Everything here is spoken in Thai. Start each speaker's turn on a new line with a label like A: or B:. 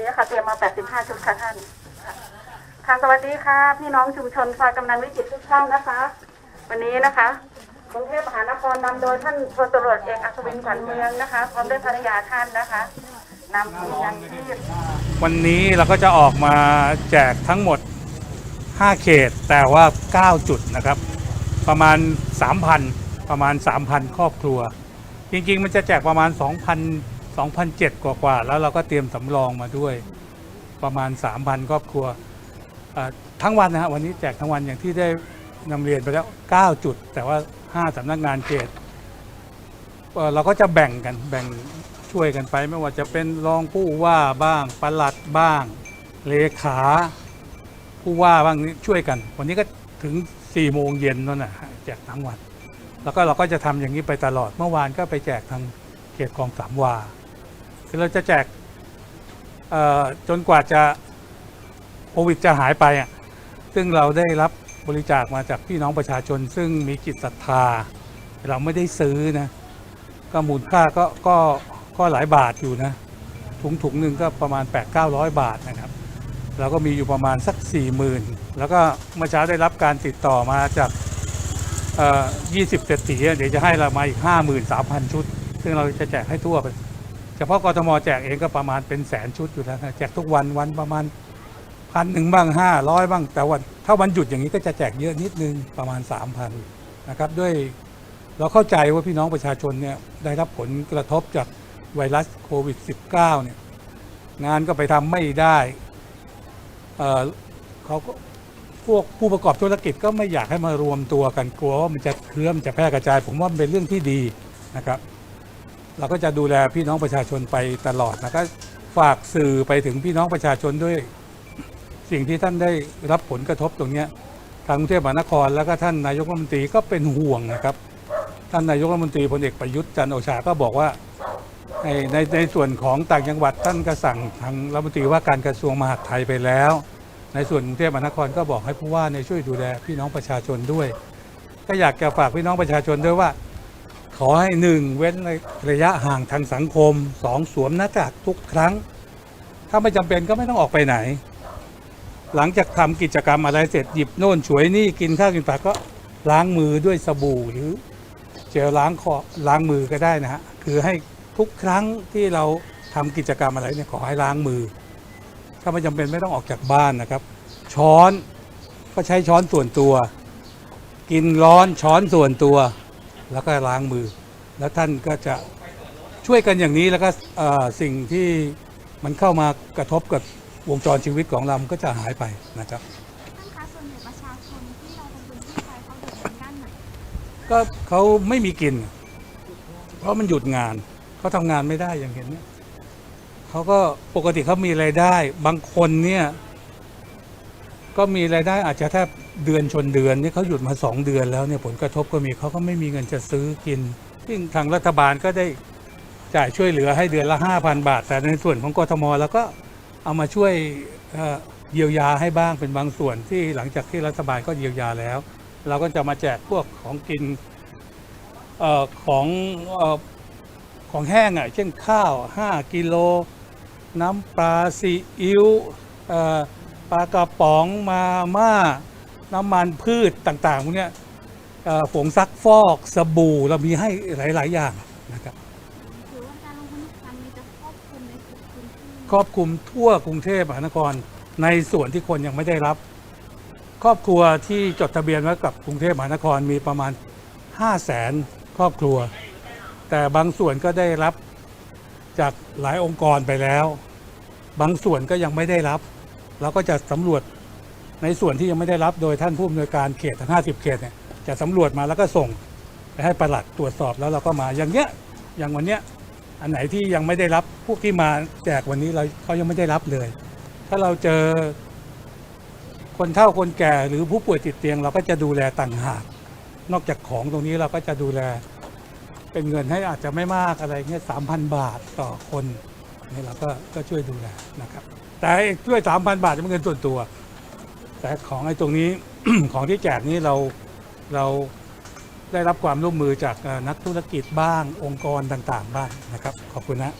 A: นี้ค่ะเตรียมมา 85 ชุดค่ะท่าน ค่ะสวัสดีค่ะ พี่น้องชุมชนซอยกำนันวิจิตรทุกท่านนะคะ วันนี้นะคะกรุงเทพมหานครนำโดยท่านพลตำรวจเอกอัศวินขวัญเมืองนะคะพร้อมด้วยภรรยาท่านนะคะนำถุงยางชีพ
B: วันนี้เราก็จะออกมาแจกทั้งหมด 5 เขตแต่ว่า 9 จุดนะครับ ประมาณ 3,000 ประมาณ 3,000 ครอบครัว จริงๆ มันจะแจกประมาณ 2,000 2,007 กว่าๆ แล้วเราก็เตรียมสำรองมาด้วยประมาณ 3,000 ครอบครัวทั้งวันนะฮะวันนี้แจกทั้งวันอย่างที่ได้นำเรียนไปแล้ว 9 จุด แต่ว่า 5สำนักงานเขตเราก็จะแบ่งกันแบ่งช่วยกันไป ไม่ว่าจะเป็นรองผู้ว่าบ้างปลัดบ้าง เลขาผู้ว่าบ้างนี่ช่วยกัน วันนี้ก็ถึง4ี่โมงเย็นนั่นนะฮะแจกทั้งวัน แล้วก็เราก็จะทำอย่างนี้ไปตลอดเมื่อวานก็ไปแจกทางเขตคลองสามวา คือเราจะแจกจนกว่าจะโควิดจะหายไปอะซึ่งเราได้รับบริจาคมาจากพี่น้องประชาชน ซึ่งมีจิตศรัทธา เราไม่ได้ซื้อนะ ก็มูลค่าก็ก็ก็หลายบาทอยู่นะ ถุงถุงหนึ่งก็ประมาณ 8 9 0 0 บาทนะครับเราก็มีอยู่ประมาณสัก 4 0,000 แล้วก็เมื่อเช้าได้รับการติดต่อมาจากเอ่อ20เศรษฐีเดี๋ยวจะให้เรามาอีก 53,000 ชุด ซึ่งเราจะแจกให้ทั่วไป เฉพาะกทมแจกเองก็ประมาณเป็นแสนชุดอยู่แล้วนะแจกทุกวันวันประมาณพันหนึ่งบ้างห้าร้อยบ้าง แต่วันถ้าวันหยุดอย่างนี้ก็จะแจกเยอะนิดนึงประมาณ3,000นนะครับ ด้วยเราเข้าใจว่าพี่น้องประชาชนเนี่ยได้รับผลกระทบจากไวรัสโควิด -19 เนี่ยงานก็ไปทำไม่ได้เออเขาก็พวกผู้ประกอบธุรกิจก็ไม่อยากให้มารวมตัวกันกลัวว่ามันจะเคลื่อมจะแพร่กระจาย ผมว่าเป็นเรื่องที่ดีนะครับ เราก็จะดูแลพี่น้องประชาชนไปตลอดนะก็ฝากสื่อไปถึงพี่น้องประชาชนด้วย สิ่งที่ท่านได้รับผลกระทบตรงนี้ทางกรุงเทพมหานครแล้วก็ท่านนายกรัฐมนตรีก็เป็นห่วงนะครับ ท่านนายกรัฐมนตรีพลเอกประยุทธ์จันทร์โอชาก็บอกว่าในในในส่วนของต่างจังหวัดท่านก็สั่งทางรัฐมนตรีว่าการกระทรวงมหาดไทยไปแล้ว ในส่วนกรุงเทพมหานครก็บอกให้ผู้ว่าในช่วยดูแลพี่น้องประชาชนด้วย ก็อยากจะฝากพี่น้องประชาชนด้วยว่า ขอให้หนึ่งเว้นระยะห่างทางสังคมสองสวมหน้ากากทุกครั้ง ถ้าไม่จำเป็นก็ไม่ต้องออกไปไหน หลังจากทำกิจกรรมอะไรเสร็จหยิบโน่นฉวยนี่กินข้าวกินปลาก็ล้างมือด้วยสบู่หรือเจลล้างคอล้างมือก็ได้นะฮะคือให้ทุกครั้งที่เราทำกิจกรรมอะไรเนี่ยขอให้ล้างมือ ถ้าไม่จำเป็นไม่ต้องออกจากบ้านนะครับ ช้อนก็ใช้ช้อนส่วนตัว กินร้อนช้อนส่วนตัว แล้วก็ล้างมือ แล้วท่านก็จะช่วยกันอย่างนี้แล้วก็เอ่อสิ่งที่มันเข้ามากระทบกับวงจรชีวิตของเรามันก็จะหายไปนะครับ
C: ท่านคะส่วนใหญ่ประชาชนที่เราลงพื้นที่ไปเขาเดือดร้อนด้านไหน
B: ก็เขาไม่มีกิน เพราะมันหยุดงานเขาทำงานไม่ได้อย่างเห็นเนี่ยเขาก็ปกติเขามีรายได้ บางคนเนี่ย ก็มีรายได้อาจจะแทบ เดือนชนเดือนนี่เขาหยุดมาสองเดือนแล้วเนี่ยผลกระทบก็มีเขาก็ไม่มีเงินจะซื้อกิน ซึ่งทางรัฐบาลก็ได้จ่ายช่วยเหลือให้เดือนละ 5,000 บาท แต่ในส่วนของกทมแล้วก็เอามาช่วยเยียวยาให้บ้างเป็นบางส่วนที่หลังจากที่รัฐบาลก็เยียวยาแล้ว เราก็จะมาแจกพวกของกินออของออของแห้งอะเช่นข้าว 5 กิโล น้ำปลาซีอิ๊วปลากระป๋องมาม่า น้ำมันพืชต่างๆพวกเนี้ยผงซักฟอกสบู่เรามีให้หลาย ๆ อย่างนะครับ
C: หรือว่าการลงพื้นที่ครั้งนี้จะครอบคลุมในทุกพื้นที่
B: ครอบคลุมทั่วกรุงเทพมหานครในส่วนที่คนยังไม่ได้รับ ครอบครัวที่จดทะเบียนไว้กับกรุงเทพมหานครมีประมาณ 5 0 0แสนครอบครัว แต่บางส่วนก็ได้รับจากหลายองค์กรไปแล้ว บางส่วนก็ยังไม่ได้รับ เราก็จะสำรวจ ในส่วนที่ยังไม่ได้รับโดยท่านผู้อำนวยการเขตทั้ง 50 เขตเนี่ยจะสำรวจมาแล้วก็ส่งไปให้ประหลัดตรวจสอบแล้วเราก็มาอย่างเนี้ยอย่างวันเนี้ยอันไหนที่ยังไม่ได้รับพวกที่มาแจกวันนี้เราเขายังไม่ได้รับเลย ถ้าเราเจอคนเฒ่าคนแก่หรือผู้ป่วยติดเตียง เราก็จะดูแลต่างหาก นอกจากของตรงนี้เราก็จะดูแล เป็นเงินให้อาจจะไม่มากอะไรเงี้ยสามพันบาทต่อคนนี่เราก็ก็ช่วยดูแลนะครับ แต่ช่วยสามพันบาทจะเป็นเงินส่วนตัว แต่ของไอ้ตรงนี้ ของที่แจกนี้เราเราได้รับความร่วมมือจากนักธุรกิจบ้างองค์กรต่างๆ บ้างนะครับ ขอบคุณนะ